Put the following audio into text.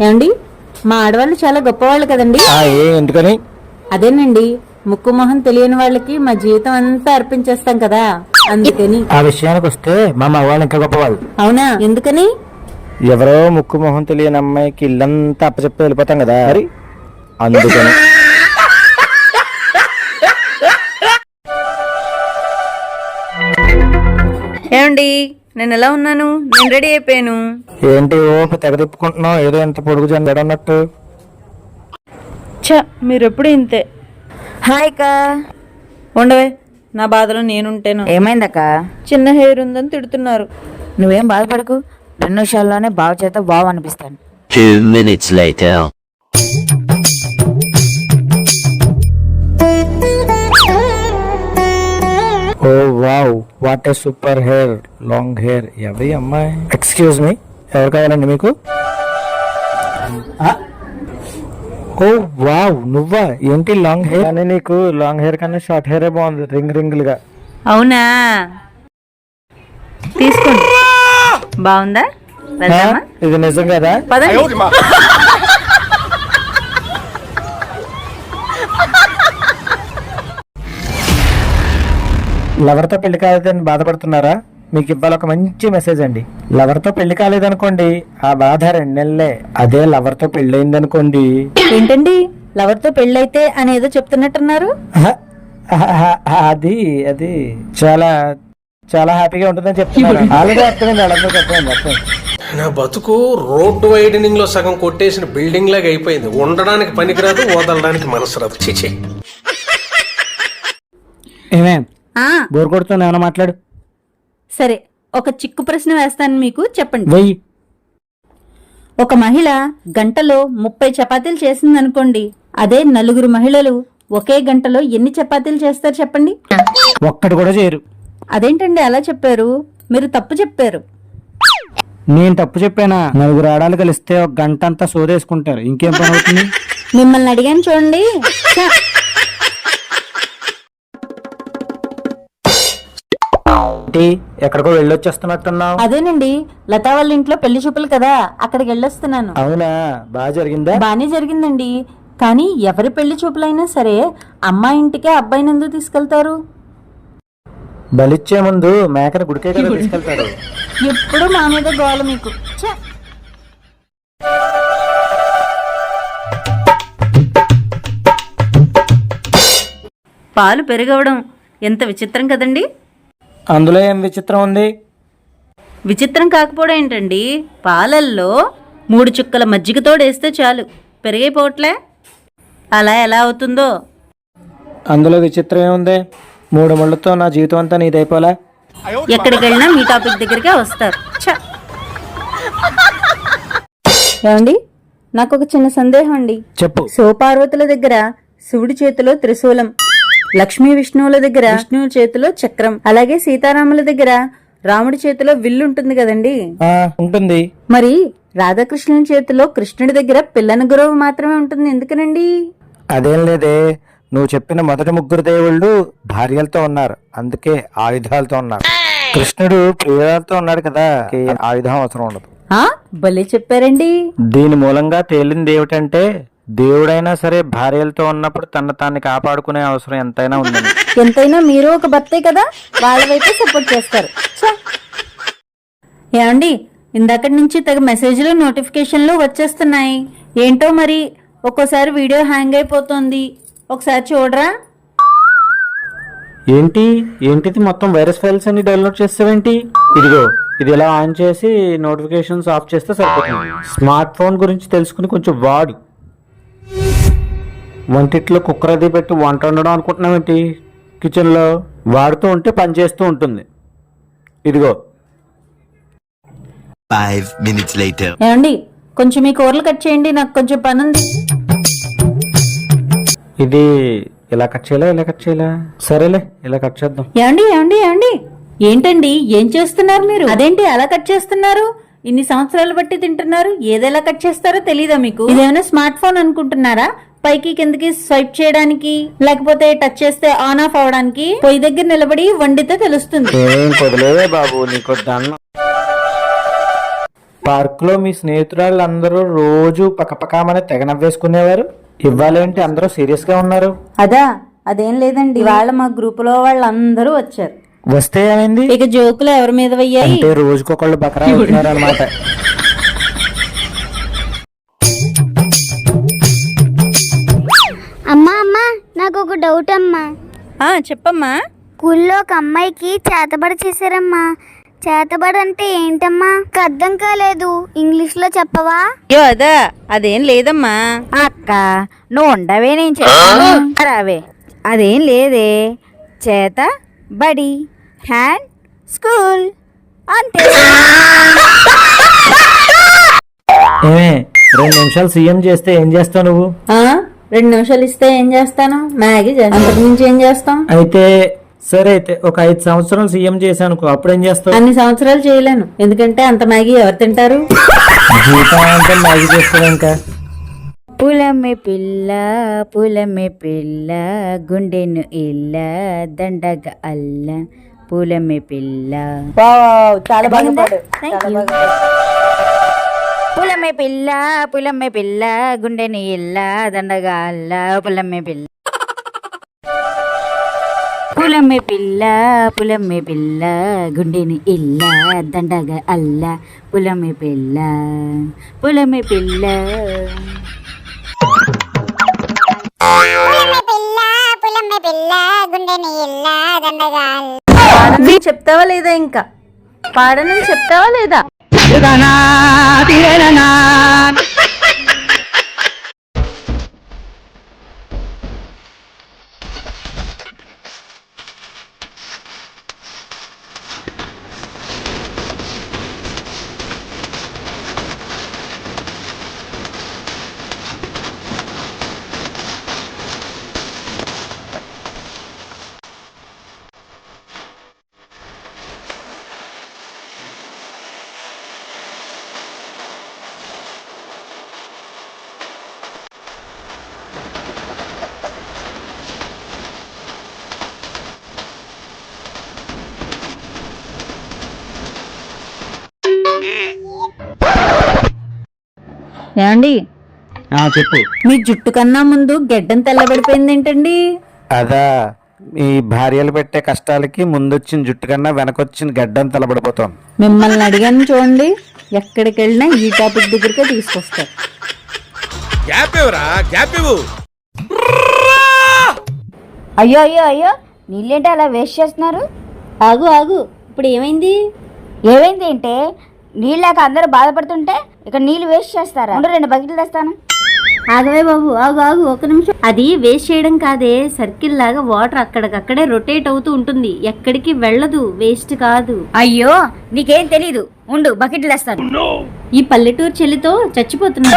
ఏమండి? మా ఆడవాళ్ళు చాలా గొప్పవాళ్ళు కదండి. ఆ, ఏ ఎందుకని? అదేనండి. ముక్కు మొహం తెలియని వాళ్ళకి మా జీవితం అంతా అర్పించేస్తాం కదా. అందుకని. ఆ విషయానికి వస్తే మా మగవాళ్ళు ఇంకా గొప్పవాళ్ళు. అవునా? ఎందుకని? ఎవరో ముక్కు మొహం తెలియని అమ్మాయికి ఇల్లంతా అప్పచెప్పి వెళ్ళిపోతాం కదా. మరి? అందుకని. ఏమండి? నేను ఎలా ఉన్నాను? నేను రెడీ అయిపోయాను. ఏంటి ఓ తెగ తిప్పుకుంటున్నావు ఏదో ఎంత పొడుగు జంగడ ఉన్నట్టు ఛ మీరెప్పుడు ఇంతే. హాయ్ కా ఉండవే నా బాధలో నేనుంటేను. ఏమైందక్క? చిన్న హెయిర్ ఉందని తిడుతున్నారు. నువ్వేం బాధపడకు. రెండు నిమిషాల్లోనే బావ చేత బావ అనిపిస్తాను. Two minutes later. Oh wow what a super hair long hair ఎవరి అమ్మాయి? ఎక్స్క్యూజ్ మీ ఎవరు కావాలండి మీకు? ఓ వావ్ నువ్వా? ఏంటి లాంగ్ హెయిర్ కానీ నీకు లాంగ్ హెయిర్ కన్నా షార్ట్ హెయిరే బాగుంది రింగ్ రింగులుగా అవునా? తీసుకోండి. బాగుందా? వెళ్దామా? ఇది నిజం కదా? పదండి. లవర్తో పెళ్ళి కాలేదని బాధపడుతున్నారా? మీకు ఇవ్వాలి ఒక మంచి మెసేజ్ అండి. లవర్తో పెళ్ళి కాలేదనుకోండి ఆ బాధ రెండు నెలలే. అదే లవర్తో పెళ్ళయింది అనుకోండి ఏంటండి? లవర్తో పెళ్ళైతే అని ఏదో చెప్తున్నట్టున్నారు? అది అది. చాలా చాలా హ్యాపీగా ఉంటుందని చెప్తున్నారు. ఆల్రెడీ అర్థమైంది అర్థమైంది అర్థమైంది నా బతుకు రోడ్డు వైడనింగ్లో సగం కొట్టేసిన బిల్డింగ్ లాగా అయిపోయింది. ఉండడానికి పనికిరాదు వదలడానికి మనసు రాదు. చిచి ఏమే బోర్ కొడుతుంది? ఏమైనా మాట్లాడు. సరే ఒక చిక్కు ప్రశ్న వేస్తాను మీకు చెప్పండి. వెయ్యి ఒక మహిళ గంటలో ముప్పై చపాతీలు చేసిందనుకోండి అదే నలుగురు మహిళలు ఒకే గంటలో ఎన్ని చపాతీలు చేస్తారు చెప్పండి? ఒక్కటి కూడా చేయరు. అదేంటండి అలా చెప్పారు? మీరు తప్పు చెప్పారు. నేను తప్పు చెప్పానా? నలుగురు ఆడాలు కలిస్తే ఒక గంట అంతా సోదేసుకుంటారు. ఇంకేం పని అవుతుంది? మిమ్మల్ని అడిగాను చూడండి. ఏంటి ఎక్కడికో వెళ్ళొచ్చేస్తున్నట్టున్నావు. అదేనండి లతా వాళ్ళ ఇంట్లో పెళ్ళి చూపులు కదా అక్కడికి వెళ్ళొస్తున్నాను. అవునా? బాగా జరిగిందా? బానే జరిగిందండి. కానీ ఎవరి పెళ్ళి చూపులైనా సరే అమ్మాయి ఇంటికే అబ్బాయిని ఎందుకు తీసుకెళ్తారు. బలిచ్చే ముందు మేకను గుడికే కదా తీసుకెళ్తారు. ఎప్పుడు మా మీద గోల మీకు. ఛ! పాలు పెరగవడం ఎంత విచిత్రం కదండి. అందులో ఏం విచిత్రం ఉంది? విచిత్రం కాకపోవడం ఏంటండి? పాలల్లో మూడు చుక్కల మజ్జిగతోడేస్తే చాలు. పెరిగైపోవట్లే. అలా ఎలా అవుతుందో? అందులో విచిత్రం ఏముంది? మూడు ముళ్ళతో నా జీవితం అంతా నీదైపోలా. ఎక్కడికి వెళ్ళినా మీ టాపిక్ దగ్గరికే వస్తారు! ఏమండి? నాకు ఒక చిన్న సందేహం అండి. చెప్పు. శివపార్వతుల దగ్గర శివుడి చేతిలో త్రిశూలం. లక్ష్మీ విష్ణువుల దగ్గర విష్ణువు చేతిలో చక్రం. అలాగే సీతారాముల దగ్గర రాముడి చేతిలో విల్లు ఉంటుంది కదండి? ఆ, ఉంటుంది. మరి రాధాకృష్ణుని చేతిలో కృష్ణుడి దగ్గర పిల్లన గురువు మాత్రమే ఉంటుంది ఎందుకనండి? అదేం లేదే. నువ్వు చెప్పిన మొదటి ముగ్గురు దేవుళ్ళు భార్యలతో ఉన్నారు. అందుకే ఆయుధాలతో ఉన్నారు. కృష్ణుడు ప్రియురాలతో ఉన్నాడు కదా. ఆయుధం అవసరం ఉండదు. ఆ భలే చెప్పారండి. దీని మూలంగా తేలింది ఏమిటంటే దేవుడైనా సరే భార్యలతో ఉన్నప్పుడు తన తాన్ని కాపాడుకునే అవసరం ఎంతైనా ఉందండి. ఎంతైనా మీరు ఒక భర్తే కదా వాళ్ళ వైపు సపోర్ట్ చేస్తారు! ఏమండి ఇందాకటి నుంచి తెగ మెసేజ్లు నోటిఫికేషన్లు వచ్చేస్తున్నాయి. ఏంటో మరి? ఒక్కోసారి వీడియో హ్యాంగ్ అయిపోతుంది. ఒకసారి చూడరా? ఏంటి? ఏంటిది మొత్తం వైరస్ ఫైల్స్ అన్ని డౌన్లోడ్ చేస్తావేంటి ఇదిగో ఇది ఇలా ఆన్ చేసి నోటిఫికేషన్స్ ఆఫ్ చేస్తే సరిపోతుంది. స్మార్ట్ ఫోన్ గురించి తెలుసుకుని కొంచెం వాడు. వంటిట్లో కుక్కర్ అది పెట్టి వంట వండడం అనుకుంటున్నావేంటి కిచెన్లో వాడుతూ ఉంటే పని చేస్తూ ఉంటుంది. ఇదిగో. Five minutes later. ఏమండి కొంచెం మీ కూరలు కట్ చేయండి నాకు కొంచెం పని ఉంది ఇది ఇలా కట్ చేయాలా ఇలా కట్ చేయాలా? సరేలే ఇలా కట్ చేద్దాం. ఏమండి ఏమండి ఏమండి? ఏంటండి ఏం చేస్తున్నారు మీరు? అదేంటి అలా కట్ చేస్తున్నారు? ఇన్ని సంవత్సరాలు బట్టి తింటున్నారు ఏదెలా కట్ చేస్తారో తెలీదా మీకు? ఇదేమైనా స్మార్ట్ ఫోన్ అనుకుంటున్నారా? పైకి కిందకి స్వైప్ చేయడానికి లేకపోతే టచ్ చేస్తే ఆన్ ఆఫ్ అవడానికి పొయ్యి దగ్గర నిలబడి వండితే తెలుస్తుంది. బాబు నీకు పార్క్లో మీ స్నేహితురాళ్ళు అందరూ రోజు పక్కపక్కమని తెగ నవ్వేసుకునేవారు. ఇవ్వాలేంటి అందరూ సీరియస్గా ఉన్నారు? అదా అదేం లేదండి. వాళ్ళ మా గ్రూప్లో వాళ్ళందరూ వచ్చారు. వస్తే ఏమైంది? ఇక జోకులు ఎవరి మీద వెయ్యాయి అంటే రోజుకొకళ్ళు బకరా అనమాట డౌట్ అమ్మా ఆ, చెప్పమ్మా. స్కూల్లో ఒక అమ్మాయికి చేతబడి చేశారమ్మా. చేతబడి అంటే ఏంటమ్మా? అర్థం కాలేదు. ఇంగ్లీష్లో చెప్పవా? అయ్యో అదా. అదేం లేదమ్మా. అక్క నువ్వు ఉండవే నేను చెప్తాను రావే. అదేం లేదే. చేత బడి హ్యాండ్ స్కూల్. అంతే. ఏమే రెండు నిమిషాలు సీఎం చేస్తే ఏం చేస్తావు నువ్వు? ఆ? రెండు నిమిషాలు ఇస్తే ఏం చేస్తాను? మ్యాగీ చేస్తాను. అంతకు మించి ఏం చేస్తాం? అయితే సరే అయితే ఒక ఐదు సంవత్సరాలు సీఎం చేశాను అప్పుడు ఏం చేస్తావు? అన్ని సంవత్సరాలు చేయలేను. ఎందుకంటే అంత మ్యాగీ ఎవరు తింటారు? జీతం అంటే మ్యాగీ ఇంకా. పులమె పిల్ల పులమె పిల్ల గుండెను ఇల్ల దండగ అల్ల పులమె పిల్ల. చాలా బాగా పులమె పిల్ల పులమె పిల్ల గుండెని ఇల్ల దండగా అల్ల పిల్ల. పులమె పిల్ల పులమె పిల్ల గుండెని ఇల్ల దండగా అల్ల పులమె పిల్ల. పులమె పిల్ల పాడని చెప్తావా లేదా ఇంకా? పాడని చెప్తావా లేదా? యుగనా తిరణనా ఏమండి? చెప్పు. మీ జుట్టు కన్నా ముందు గెడ్డం తెల్లబడిపోయింది ఏంటండి? అదా మీ భార్యలు పెట్టే కష్టాలకి ముందొచ్చిన జుట్టు కన్నా వెనకొచ్చిన గడ్డం తలబడిపోతాం మిమ్మల్ని అడిగాను చూడండి ఎక్కడికి వెళ్ళినా ఈ టాపిక్ దగ్గరికే తీసుకొస్తారు. అయ్యో అయ్యో అయ్యో నీళ్ళేంటి అలా వేస్ట్ చేస్తున్నారు? ఆగు ఆగు ఇప్పుడు ఏమైంది? ఏమైంది అంటే నీళ్ళాక అందరూ బాధపడుతుంటే ఇక్కడ నీళ్ళు వేస్ట్ చేస్తారా? ఉండు, రెండు బకెట్లు తెస్తాను. ఆగవే బాబు ఆగు ఆగు ఒక నిమిషం. అది వేస్ట్ చేయడం కాదే సర్కిల్ లాగా వాటర్ అక్కడికక్కడే రొటేట్ అవుతూ ఉంటుంది. ఎక్కడికి వెళ్ళదు వేస్ట్ కాదు. అయ్యో నీకేం తెలీదు. ఉండు బకెట్లు తెస్తాను. ఈ పల్లెటూరు చెల్లితో చచ్చిపోతున్నా.